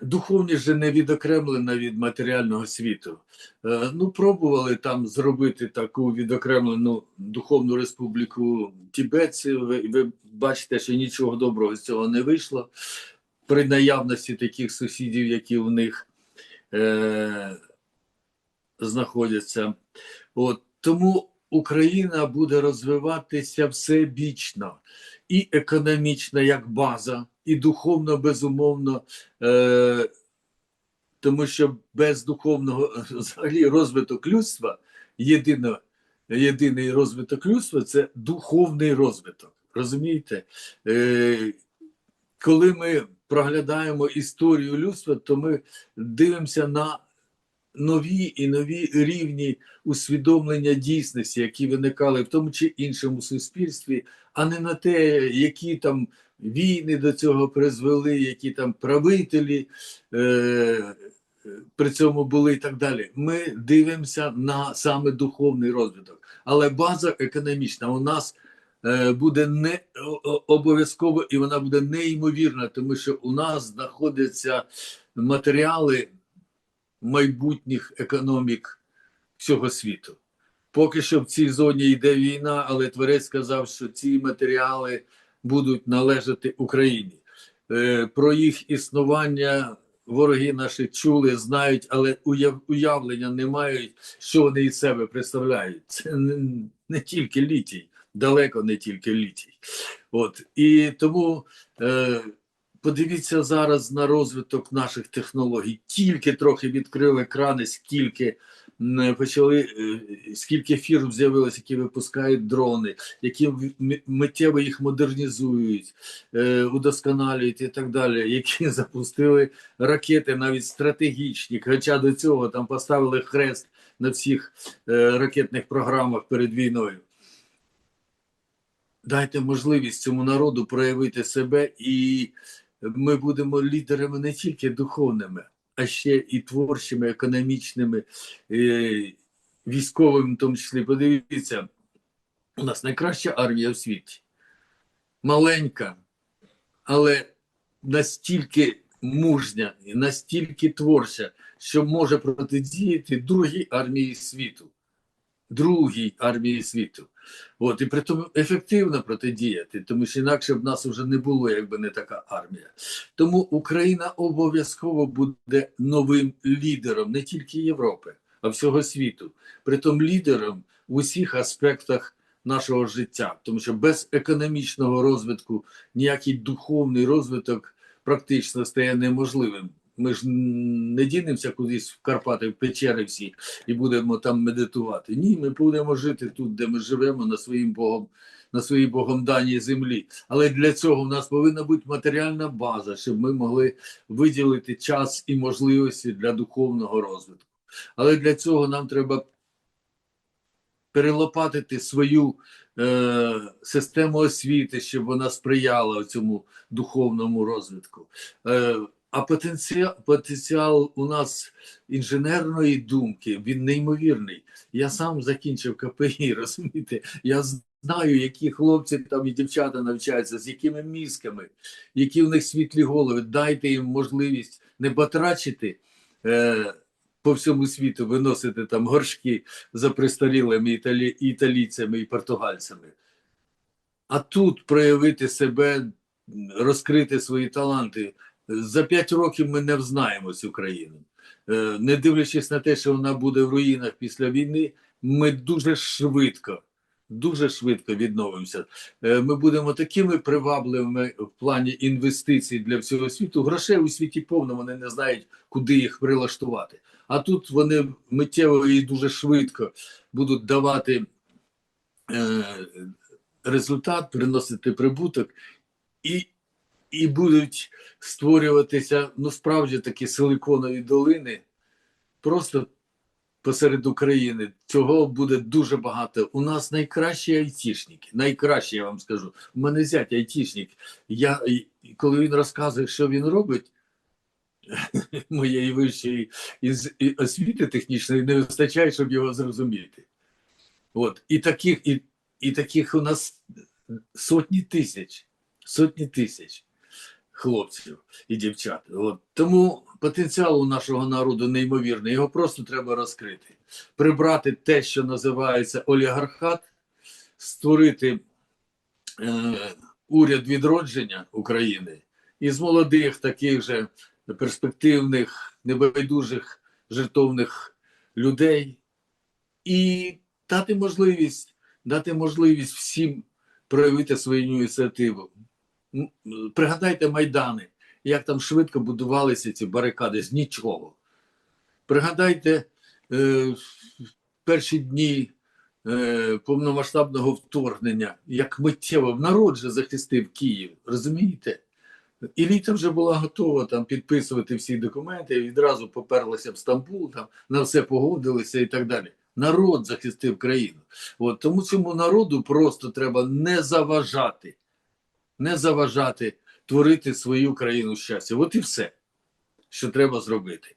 духовність же не відокремлена від матеріального світу. Е, Ну, пробували там зробити таку відокремлену духовну республіку тібетців. Ви, ви бачите, що нічого доброго з цього не вийшло при наявності таких сусідів, які в них е, знаходяться. От тому Україна буде розвиватися всебічно і економічно як база, і духовно безумовно. Е, тому що без духовного взагалі розвиток людства, єдино, єдиний розвиток людства це духовний розвиток. Розумієте? Е, коли ми проглядаємо історію людства, то ми дивимося на нові і нові рівні усвідомлення дійсності, які виникали в тому чи іншому суспільстві, а не на те, які там війни до цього призвели, які там правителі е, при цьому були і так далі. Ми дивимося на саме духовний розвиток, але база економічна у нас е, буде не обов'язково і вона буде неймовірна, тому що у нас знаходяться матеріали майбутніх економік всього світу. Поки що в цій зоні йде війна, але Творець сказав, що ці матеріали будуть належати Україні. Е, Про їх існування вороги наші чули, знають, але уявлення не мають, що вони із себе представляють. Це не, тільки літій, далеко не тільки літій. От і тому е, подивіться зараз на розвиток наших технологій. Тільки трохи відкрили крани, скільки почали, е, скільки фірм з'явилось, які випускають дрони, які миттєво їх модернізують, е, удосконалюють і так далі, які запустили ракети навіть стратегічні. Хоча до цього там поставили хрест на всіх е, ракетних програмах перед війною. Дайте можливість цьому народу проявити себе, і ми будемо лідерами не тільки духовними, а ще і творчими, економічними, е, військовими, в тому числі. Подивіться, у нас найкраща армія в світі. Маленька, але настільки мужня і настільки творча, що може протидіяти другій армії світу. Другій армії світу. От, і при тому ефективно протидіяти, тому що інакше б нас вже не було, якби не така армія. Тому Україна обов'язково буде новим лідером не тільки Європи, а всього світу. Притом лідером в усіх аспектах нашого життя, тому що без економічного розвитку ніякий духовний розвиток практично стає неможливим. Ми ж не дінемося кудись в Карпати, в печери всі і будемо там медитувати. Ні, ми будемо жити тут, де ми живемо на своїм Богом, на своїй Богом даній землі. Але для цього в нас повинна бути матеріальна база, щоб ми могли виділити час і можливості для духовного розвитку. Але для цього нам треба перелопатити свою е, систему освіти, щоб вона сприяла цьому духовному розвитку. Е, а потенціал, потенціал у нас інженерної думки він неймовірний. Я сам закінчив КПІ, розумієте? Я знаю, які хлопці там і дівчата навчаються, з якими мізками, які в них світлі голови. Дайте їм можливість не батрачити е, по всьому світу, виносити там горшки за пристарілими італі, італійцями і португальцями. А тут проявити себе, розкрити свої таланти. За п'ять років ми не взнаємо цю країну. Е, Не дивлячись на те, що вона буде в руїнах після війни, ми дуже швидко, дуже швидко відновимося. Е, Ми будемо такими привабливими в плані інвестицій для всього світу. Грошей у світі повно, вони не знають, куди їх прилаштувати. А тут вони миттєво і дуже швидко будуть давати е, результат, приносити прибуток і, і будуть створюватися ну справді такі силиконові долини просто посеред України. Цього буде дуже багато. У нас найкращі айтішники, найкращі, я вам скажу. У мене зять айтішник. Я, коли він розказує, що він робить, моєї вищої із, освіти технічної не вистачає, щоб його зрозуміти. От. І таких, і, і таких у нас сотні тисяч. Сотні тисяч. Хлопців і дівчат. От. Тому потенціал у нашого народу неймовірний, його просто треба розкрити, прибрати те, що називається олігархат, створити е, уряд відродження України із молодих, таких же перспективних, небайдужих, жертовних людей і дати можливість, дати можливість всім проявити свою ініціативу. Пригадайте майдани, як там швидко будувалися ці барикади з нічого. Пригадайте е, перші дні е, повномасштабного вторгнення, як миттєво народ же захистив Київ, розумієте? Еліта вже була готова там підписувати всі документи, і відразу поперлася в Стамбул, там на все погодилися і так далі. Народ захистив країну. От тому цьому народу просто треба не заважати, не заважати творити свою країну щастя. От і все, що треба зробити.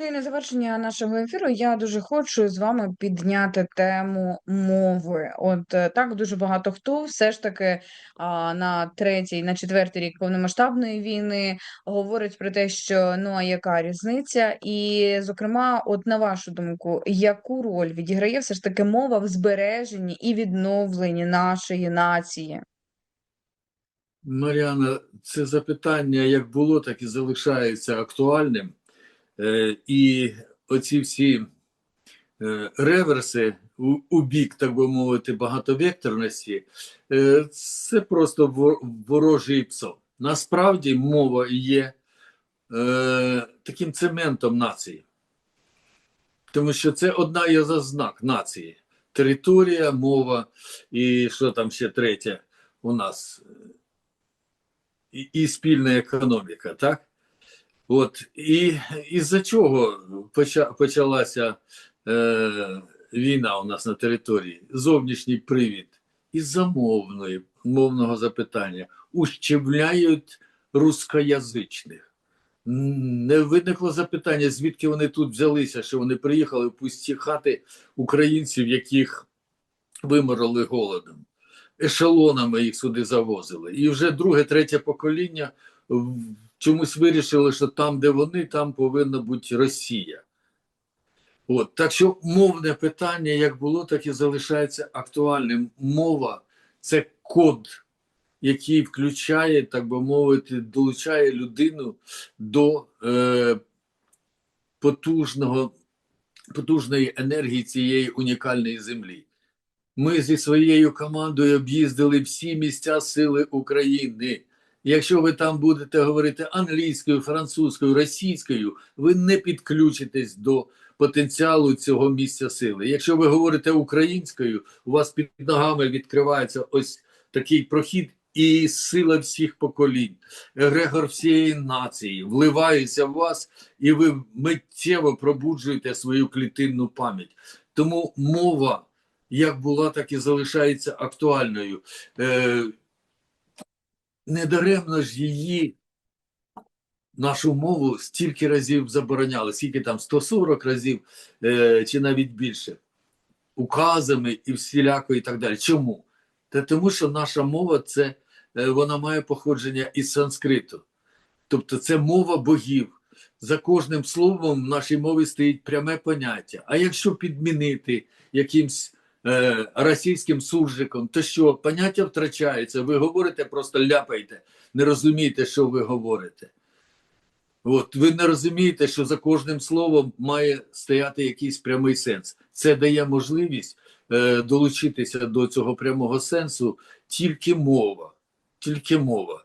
І на завершення нашого ефіру я дуже хочу з вами підняти тему мови. От е, так дуже багато хто все ж таки а, на третій, на четвертий рік повномасштабної війни говорить про те, що ну а яка різниця? І, зокрема, от на вашу думку, яку роль відіграє все ж таки мова в збереженні і відновленні нашої нації? Маріана, це запитання як було, так і залишається актуальним. Е, і оці всі е, реверси у, бік, так би мовити, багатовекторності, е, це просто ворожий псо. Насправді мова є таким цементом нації. Тому що це одна із ознак нації. Територія, мова і що там ще третє у нас і спільна економіка, так? От і із-за чого почалася е, війна у нас на території? Зовнішній привід із-за мовної, мовного запитання ущемляють рускоязичних. Не виникло запитання, звідки вони тут взялися, що вони приїхали в пусті хати українців, яких виморили голодом ешелонами їх сюди завозили. І вже друге, третє покоління чомусь вирішили, що там, де вони, там повинна бути Росія. От, так що мовне питання як було, так і залишається актуальним. Мова це код, який включає, так би мовити, долучає людину до е, потужного, потужної енергії цієї унікальної землі. Ми зі своєю командою об'їздили всі місця сили України. Якщо ви там будете говорити англійською, французькою, російською, ви не підключитесь до потенціалу цього місця сили. Якщо ви говорите українською, у вас під ногами відкривається ось такий прохід і сила всіх поколінь, егрегор всієї нації вливається в вас, і ви миттєво пробуджуєте свою клітинну пам'ять. Тому мова як була, так і залишається актуальною. Е, недаремно ж її, нашу мову, стільки разів забороняли, скільки там 140 разів е, чи навіть більше, указами і всіляко і так далі. Чому? Та тому, що наша мова це е, вона має походження із санскриту. Тобто це мова богів. За кожним словом в нашій мові стоїть пряме поняття. А якщо підмінити якимсь е, російським суржиком, то що поняття втрачається, ви говорите, просто ляпаєте, не розумієте, що ви говорите. От, ви не розумієте, що за кожним словом має стояти якийсь прямий сенс. Це дає можливість е, долучитися до цього прямого сенсу тільки мова. Тільки мова.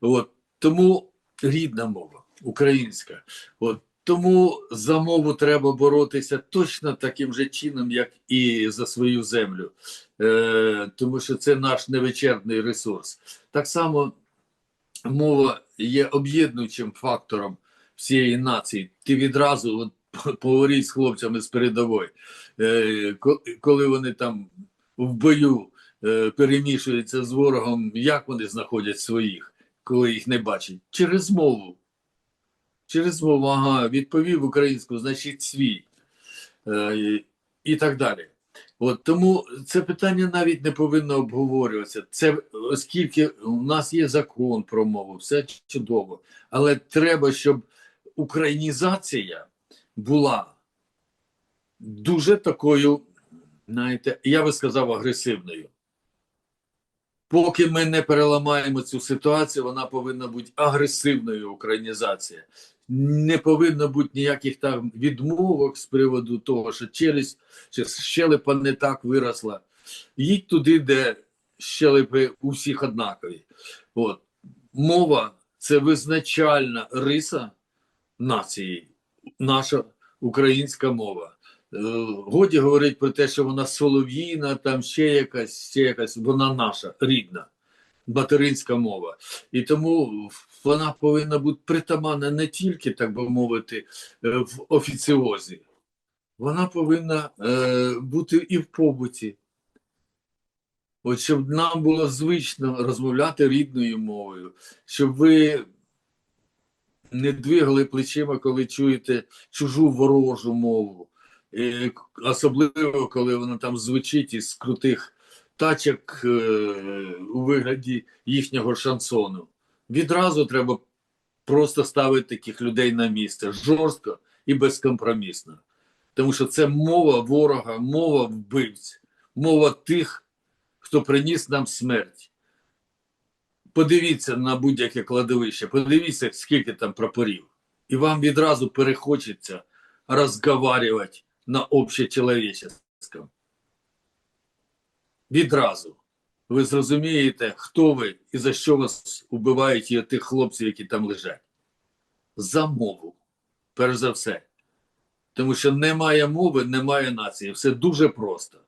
От, тому рідна мова, українська. От, тому за мову треба боротися точно таким же чином, як і за свою землю, е, тому що це наш невичерпний ресурс. Так само мова є об'єднуючим фактором всієї нації. Ти відразу от, поговоріть з хлопцями з передової, е, коли вони там в бою е, перемішуються з ворогом, як вони знаходять своїх, коли їх не бачать? Через мову. Через мову, ага, відповів українську, значить свій. Е, і так далі. От тому це питання навіть не повинно обговорюватися. Це оскільки у нас є закон про мову, все чудово, але треба, щоб українізація була дуже такою, знаєте, я би сказав, агресивною. Поки ми не переламаємо цю ситуацію, вона повинна бути агресивною українізація. Не повинно бути ніяких там відмовок з приводу того, що челюсть чи щелепа не так виросла. Їдь туди, де щелепи у всіх однакові. От. Мова це визначальна риса нації, наша українська мова. Е, Годі говорить про те, що вона солов'їна, там ще якась, ще якась, вона наша рідна, материнська мова. І тому вона повинна бути притаманна не тільки, так би мовити, е, в офіціозі. Вона повинна е, бути і в побуті. От щоб нам було звично розмовляти рідною мовою, щоб ви не двигали плечима, коли чуєте чужу ворожу мову. І особливо, коли вона там звучить із крутих тачок е, у вигляді їхнього шансону. Відразу треба просто ставити таких людей на місце жорстко і безкомпромісно. Тому що це мова ворога, мова вбивць, мова тих, хто приніс нам смерть. Подивіться на будь-яке кладовище, подивіться, скільки там прапорів. І вам відразу перехочеться розговарювати на общечеловеческом. Відразу. Ви зрозумієте, хто ви і за що вас убивають і тих хлопців, які там лежать. За мову, перш за все. Тому що немає мови, немає нації. Все дуже просто.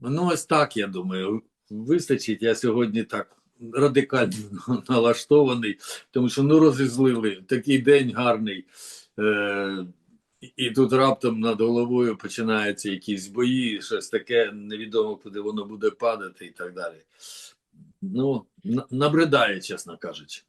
Ну, ось так, я думаю, вистачить. Я сьогодні так радикально налаштований, тому що ну розізлили такий день гарний. Е- і тут раптом над головою починаються якісь бої, щось таке, невідомо, куди воно буде падати і так далі. Ну, набридає, чесно кажучи.